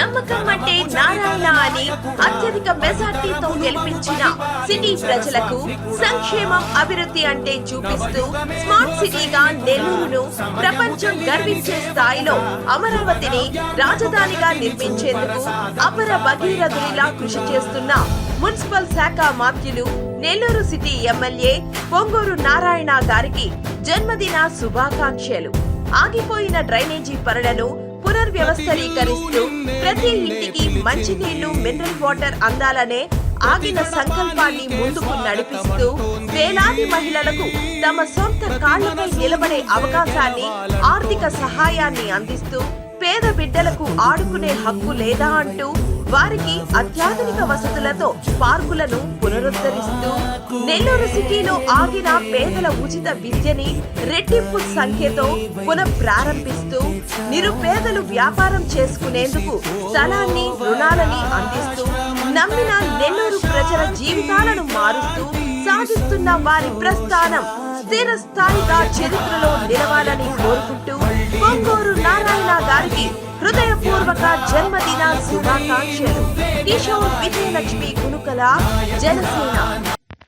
నమ్మకం అంటే నారాయణ అని అత్యధిక మెజార్టీతో గెలిపించిన సిటీ ప్రజలకు సంక్షేమం అభివృద్ధి అంటే చూపిస్తూ స్మార్ట్ సిటీగా నెల్లూరును ప్రపంచం గర్వించే స్థాయిలో అమరావతిని రాజధానిగా నిర్మించేందుకు అపర భగీరథునిలా కృషి చేస్తున్న మున్సిపల్ శాఖ మాత్యులు నెల్లూరు సిటీ ఎమ్మెల్యే పొంగూరు నారాయణ గారికి జన్మదిన శుభాకాంక్షలు. ఆగిపోయిన డ్రైనేజీ పనులను పునర్వ్యవస్థీకరిస్తూ ప్రతి ఇంటికి మంచినీళ్ళు మినరల్ వాటర్ అందాలనే ఆగిన సంకల్పాన్ని ముందుకు నడిపిస్తూ వేలాది మహిళలకు తమ సొంత కాళ్ళపై నిలబడే అవకాశాన్ని ఆర్థిక సహాయాన్ని అందిస్తూ పేద బిడ్డలకు ఆడుకునే హక్కు లేదా అంటూ వారికి అత్యాధునిక వసతులతో పార్కులను పునరుద్ధరిస్తూ నెల్లూరు సిటీలో ఆగిన పేదల ఉచిత విద్యని రెట్టింపు సంఖ్యతో పునః ప్రారంభిస్తూ నిరుపేదలు వ్యాపారం చేసుకునేందుకు స్థలాన్ని రుణాలని అందిస్తూ నమ్మిన నెల్లూరు ప్రజల జీవితాలను మారుస్తూ సాధిస్తున్న వారి ప్రస్థానం స్థిర స్థాయిగా చరిత్రలో నిలవాలని కోరుకుంటూ పొంగూరు నారాయణ గారికి హృదయపూర్వక జన్మదిన శుభాకాంక్షలు. కిషోర్ విజయలక్ష్మి గునుకల జనసేన.